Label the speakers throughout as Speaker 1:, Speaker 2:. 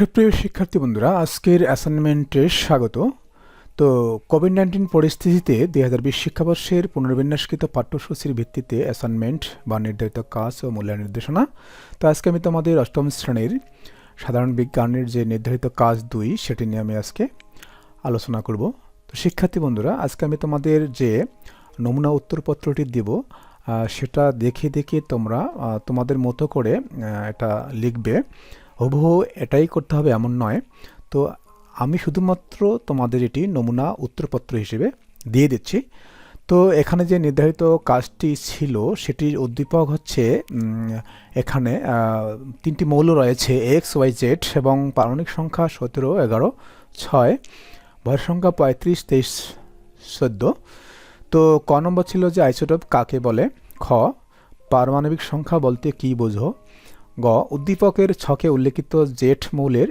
Speaker 1: সুপ্রিয় শিক্ষার্থী বন্ধুরা, আজকের অ্যাসাইনমেন্টে স্বাগত। তো কোভিড নাইন্টিন পরিস্থিতিতে দুই হাজার বিশ শিক্ষাবর্ষের পুনর্বিন্যাসকৃত পাঠ্যসূচির ভিত্তিতে অ্যাসাইনমেন্ট বা নির্ধারিত কাজ ও মূল্যায়ন নির্দেশনা। তো আজকে আমি তোমাদের অষ্টম শ্রেণির সাধারণ বিজ্ঞানের যে নির্ধারিত কাজ দুই, সেটি নিয়ে আমি আজকে আলোচনা করব। তো শিক্ষার্থী বন্ধুরা, আজকে আমি তোমাদের যে নমুনা উত্তরপত্রটি দেব সেটা দেখে দেখে তোমরা তোমাদের মতো করে এটা লিখবে। হুবহু এটাই করতে হবে এমন নয়। তো আমি শুধুমাত্র তোমাদের এটি নমুনা উত্তরপত্র হিসেবে দিয়ে দিচ্ছি। তো এখানে যে নির্ধারিত কাজটি ছিল, সেটির উদ্দীপক হচ্ছে এখানে তিনটি মৌল রয়েছে, এক্স, ওয়াই, জেড এবং পারমাণবিক সংখ্যা সতেরো, এগারো, ছয় ভর সংখ্যা পঁয়ত্রিশ, তেইশ, চোদ্দ। তো ক নম্বর ছিল যে আইসোটোপ কাকে বলে? খ, পারমাণবিক সংখ্যা বলতে কী বোঝো? গ, উদ্দীপকের ছকে উল্লেখিত জেট মৌলের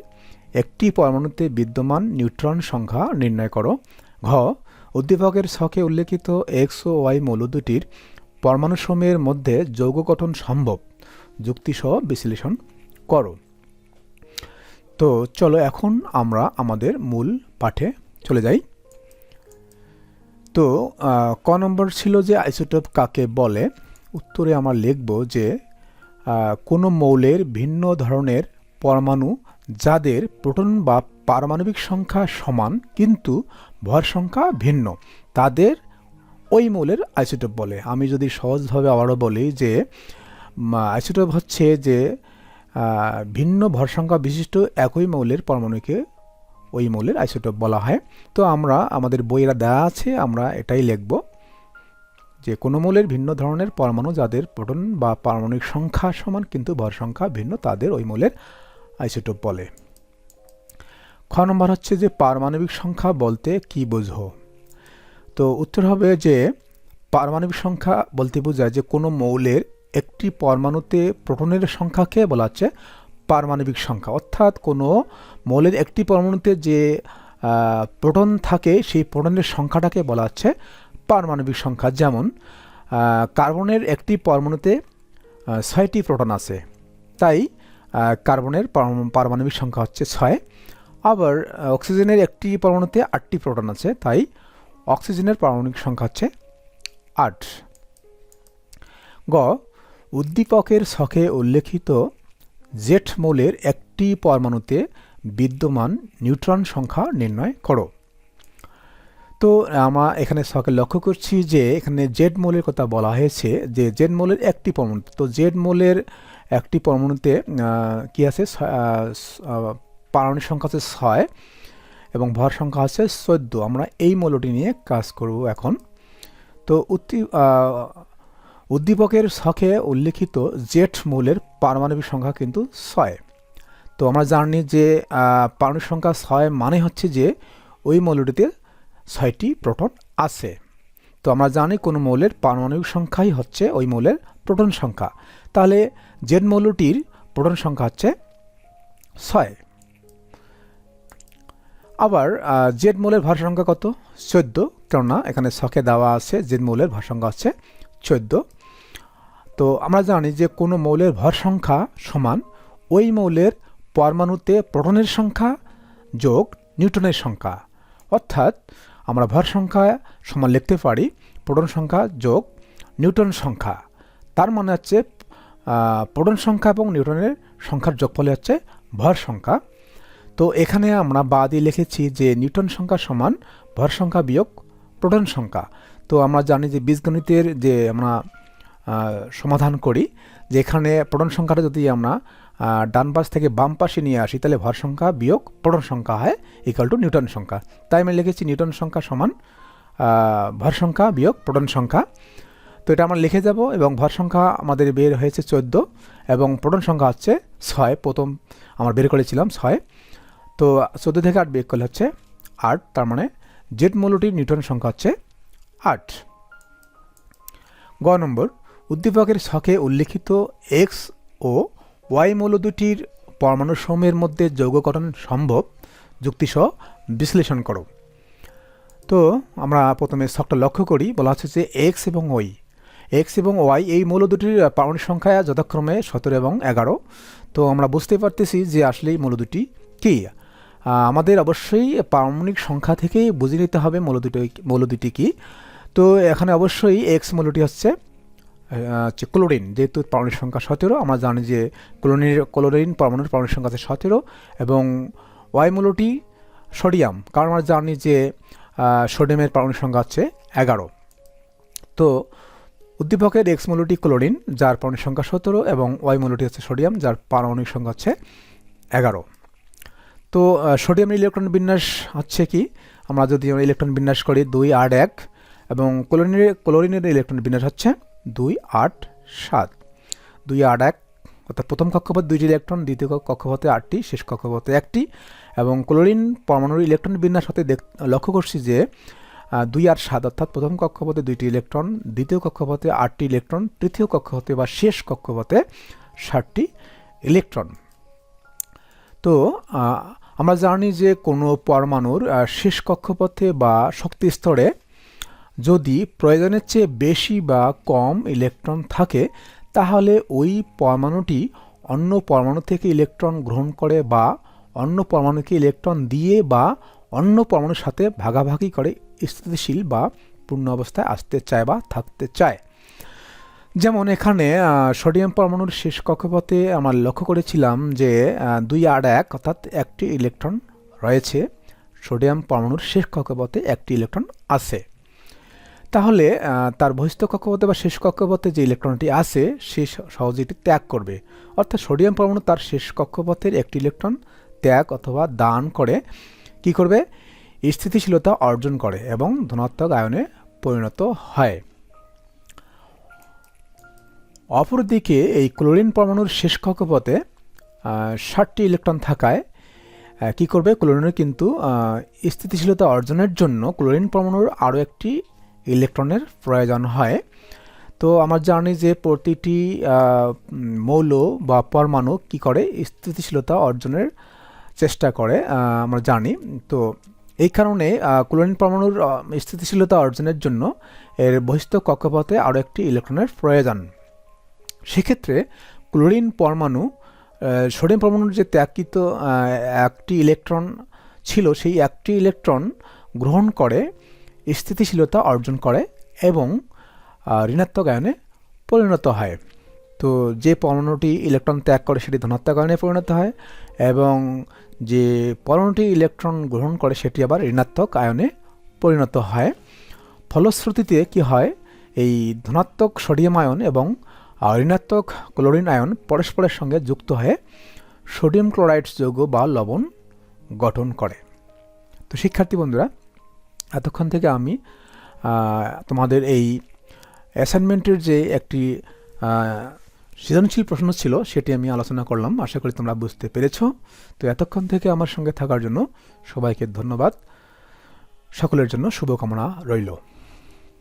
Speaker 1: একটি পরমাণুতে বিদ্যমান নিউট্রন সংখ্যা নির্ণয় করো। ঘ, উদ্দীপকের ছকে উল্লেখিত এক্স ও ওয়াই মৌল দুটির পরমাণুসমূহের মধ্যে যৌগ গঠন সম্ভব। যুক্তিসহ বিশ্লেষণ করো। তো চলো এখন আমরা আমাদের মূল পাঠে চলে যাই। তো ক নম্বর ছিল যে আইসোটোপ কাকে বলে? উত্তরে আমরা লিখব যে কোনো মৌলের ভিন্ন ধরনের পরমাণু যাদের প্রোটন বা পারমাণবিক সংখ্যা সমান কিন্তু ভর সংখ্যা ভিন্ন, তাদের ওই মৌলের আইসোটোপ বলে। আমি যদি সহজভাবে আবারও বলি যে আইসোটোপ হচ্ছে যে ভিন্ন ভর সংখ্যা বিশিষ্ট একই মৌলের পরমাণুকে ওই মৌলের আইসোটোপ বলা হয়। তো আমরা, আমাদের বইয়েরা দেওয়া আছে, আমরা এটাই লিখব। যে কোনো মৌলের ভিন্ন ধরনের পরমাণু যাদের প্রোটন বা পারমাণবিক সংখ্যা সমান কিন্তু ভর সংখ্যা ভিন্ন, তাদের ওই মৌলের আইসোটোপ বলে। খ নম্বর হচ্ছে যে পারমাণবিক সংখ্যা বলতে কি বোঝো? তো উত্তর হবে যে পারমাণবিক সংখ্যা বলতে বোঝায় যে কোনো মৌলের একটি পরমাণুতে প্রোটনের সংখ্যাকে বলা হচ্ছে পারমাণবিক সংখ্যা। অর্থাৎ কোনো মৌলের একটি পরমাণুতে যে প্রোটন থাকে, সেই প্রোটনের সংখ্যাটাকে বলা হচ্ছে পারমাণবিক সংখ্যা, যেমন কার্বনের একটি পরমাণুতে ছয়টি প্রোটন আছে। তাই কার্বনের পারমাণবিক সংখ্যা হচ্ছে ছয়। আবার অক্সিজেনের একটি পরমাণুতে আটটি প্রোটন আছে, তাই অক্সিজেনের পারমাণবিক সংখ্যা হচ্ছে আট। গ, উদ্দীপকের ছকে উল্লেখিত জেট মৌলের একটি পরমাণুতে বিদ্যমান নিউট্রন সংখ্যা নির্ণয় করো। তো আমরা এখানে লক্ষ্য করছি যে এখানে জেড মৌলের কথা বলা হয়েছে, যে জেড মৌলের একটি পরমাণু। তো জেড মৌলের একটি পরমাণুতে কি আছে? পারমাণবিক সংখ্যা আছে ছয় এবং ভর সংখ্যা আছে চোদ্দ। আমরা এই মৌলটি নিয়ে কাজ করব এখন। তো উদ্দী উদ্দীপকের শখে উল্লেখিত জেট মৌলের পারমাণবিক সংখ্যা কিন্তু ছয়। তো আমরা জানি যে পারমাণবিক সংখ্যা ছয় মানে হচ্ছে যে ওই মৌলটিতে ছয়টি প্রোটন আছে। তো আমরা জানি কোনো মৌলের পারমাণবিক সংখ্যাই হচ্ছে ওই মৌলের প্রোটন সংখ্যা। তাহলে জেড মৌলটির প্রোটন সংখ্যা হচ্ছে ছয়। আবার জেড মৌলের ভার সংখ্যা কত? চোদ্দ। কেননা এখানে ছকে দেওয়া আছে জেড মৌলের ভার সংখ্যা হচ্ছে চোদ্দ। তো আমরা জানি যে কোনো মৌলের ভর সংখ্যা সমান ওই মৌলের পরমাণুতে প্রোটনের সংখ্যা যোগ নিউটনের সংখ্যা। অর্থাৎ আমরা ভর সংখ্যা সমান লিখতে পারি প্রোটন সংখ্যা যোগ নিউটন সংখ্যা। তার মানে হচ্ছে প্রোটন সংখ্যা এবং নিউটনের সংখ্যার যোগফলে হচ্ছে ভর সংখ্যা। তো এখানে আমরা বা দিয়ে লিখেছি যে নিউটন সংখ্যা সমান ভর সংখ্যা বিয়োগ প্রোটন সংখ্যা। তো আমরা জানি যে বীজগণিতের যে আমরা সমাধান করি। যে এখানে প্রোটন সংখ্যাটা যদি আমরা ডান পাশ থেকে বাম পাশে নিয়ে আসি, তাহলে ভর সংখ্যা বিয়োগ প্রোটন সংখ্যা হয় ইকাল টু নিউটন সংখ্যা। তাই আমি লিখেছি নিউটন সংখ্যা সমান ভর সংখ্যা বিয়োগ প্রোটন সংখ্যা। তো এটা আমরা লিখে যাব এবং ভর সংখ্যা আমাদের বের হয়েছে চোদ্দ এবং প্রোটন সংখ্যা হচ্ছে ছয়। প্রথম আমরা বের করেছিলাম ছয়। তো চোদ্দ থেকে আট বিয়োগ করলে হচ্ছে আট, তার মানে জেড মৌলটির নিউটন সংখ্যা হচ্ছে আট। গ নম্বর। উদ্দীপকের শখে উল্লিখিত এক্স ও ওয়াই মৌল দুটির পরমাণু সমূহের মধ্যে যৌগ গঠন সম্ভব। যুক্তিসহ বিশ্লেষণ করো। তো, আমরা প্রথমে ছকটা লক্ষ্য করি, বলা হচ্ছে যে এক্স এবং ওয়াই এক্স এবং ওয়াই এই মৌল দুটির পারমাণবিক সংখ্যা যথাক্রমে সতেরো এবং এগারো। তো, আমরা বুঝতে পারতেছি যে আসলে এই মৌল দুটি কি। আমাদের অবশ্যই পারমাণবিক সংখ্যা থেকেই বুঝে নিতে হবে মৌল দুটো মৌল দুটি কী। তো, এখানে অবশ্যই এক্স মৌলটি হচ্ছে হচ্ছে ক্লোরিন, যেহেতু পারমাণবিক সংখ্যা সতেরো, আমরা জানি যে ক্লোরিনের, ক্লোরিন পরমাণুর পারমাণবিক সংখ্যা আছে সতেরো এবং ওয়াই মৌলটি সোডিয়াম, কারণ আমরা জানি যে সোডিয়ামের পারমাণবিক সংখ্যা হচ্ছে এগারো। তো উদ্দীপকের এক্স মৌলটি ক্লোরিন, যার পারমাণবিক সংখ্যা সতেরো এবং ওয়াই মৌলটি হচ্ছে সোডিয়াম, যার পারমাণবিক সংখ্যা হচ্ছে এগারো। তো সোডিয়ামের ইলেকট্রন বিন্যাস হচ্ছে কি? আমরা যদি ইলেকট্রন বিন্যাস করি দুই আট এক এবং ক্লোরিনের ক্লোরিনের ইলেকট্রন বিন্যাস হচ্ছে দুই আট সাত। দুই আট এক, অর্থাৎ প্রথম কক্ষপথে দুইটি ইলেকট্রন, দ্বিতীয় কক্ষপথে আটটি, শেষ কক্ষপথে একটি। এবং ক্লোরিন পরমাণুর ইলেকট্রন বিন্যাস হতে লক্ষ্য করছি যে দুই আট সাত, অর্থাৎ প্রথম কক্ষপথে দুইটি ইলেকট্রন, দ্বিতীয় কক্ষপথে আটটি ইলেকট্রন, তৃতীয় কক্ষপথে বা শেষ কক্ষপথে ষাটটি ইলেকট্রন। তো আমরা জানি যে কোনো পরমাণুর শেষ কক্ষপথে বা শক্তি স্তরে যদি প্রয়োজনের চেয়ে বেশি বা কম ইলেকট্রন থাকে, তাহলে ওই পরমাণুটি অন্য পরমাণু থেকে ইলেকট্রন গ্রহণ করে বা অন্য পরমাণুকে ইলেকট্রন দিয়ে বা অন্য পরমাণুর সাথে ভাগাভাগি করে স্থিতিশীল বা পূর্ণ অবস্থায় আসতে চায় বা থাকতে চায়। যেমন এখানে সোডিয়াম পরমাণুর শেষ কক্ষপথে আমরা লক্ষ্য করেছিলাম যে দুই আট এক অর্থাৎ একটি ইলেকট্রন রয়েছে, সোডিয়াম পরমাণুর শেষ কক্ষপথে একটি ইলেকট্রন আছে। তাহলে তার বহিস্থ কক্ষপথে বা শেষ কক্ষপথে যে ইলেকট্রনটি আছে, সে সহজে এটি ত্যাগ করবে। অর্থাৎ সোডিয়াম পরমাণু তার শেষ কক্ষপথের একটি ইলেকট্রন ত্যাগ অথবা দান করে, কি করবে? স্থিতিশীলতা অর্জন করে এবং ধনাত্মক আয়নে পরিণত হয়। অপরদিকে এই ক্লোরিন পরমাণুর শেষ কক্ষপথে ষাটটি ইলেকট্রন থাকায় কি করবে? ক্লোরিনের কিন্তু স্থিতিশীলতা অর্জনের জন্য ক্লোরিন পরমাণুর আরও একটি ইলেকট্রনের প্রয়োজন হয়। তো আমরা জানি যে প্রতিটি মৌল বা পরমাণু কি করে স্থিতিশীলতা অর্জনের চেষ্টা করে আমরা জানি। তো এই কারণে ক্লোরিন পরমাণুর স্থিতিশীলতা অর্জনের জন্য এর বহিস্থ কক্ষপথে আরও একটি ইলেকট্রনের প্রয়োজন। সেক্ষেত্রে ক্লোরিন পরমাণু সোডিয়াম পরমাণুর যে ত্যাগকৃত একটি ইলেকট্রন ছিল, সেই একটি ইলেকট্রন গ্রহণ করে স্থিতিশীলতা অর্জন করে এবং ঋণাত্মক আয়নে পরিণত হয়। তো যে পরমাণুটি ইলেকট্রন ত্যাগ করে সেটি ধনাত্মক আয়নে পরিণত হয় এবং যে পরমাণুটি ইলেকট্রন গ্রহণ করে সেটি আবার ঋণাত্মক আয়নে পরিণত হয়। ফলশ্রুতিতে কি হয়? এই ধনাত্মক সোডিয়াম আয়ন এবং ঋণাত্মক ক্লোরিন আয়ন পরস্পরের সঙ্গে যুক্ত হয়ে সোডিয়াম ক্লোরাইড যৌগ বা লবণ গঠন করে। তো শিক্ষার্থী বন্ধুরা এতক্ষণ থেকে আমি তোমাদের এই অ্যাসাইনমেন্টের যে একটি সৃজনশীল প্রশ্ন ছিল সেটি আমি আলোচনা করলাম। আশা করি তোমরা বুঝতে পেরেছ। তো এতক্ষণ থেকে আমার সঙ্গে থাকার জন্য সবাইকে ধন্যবাদ। সকলের জন্য শুভকামনা রইল।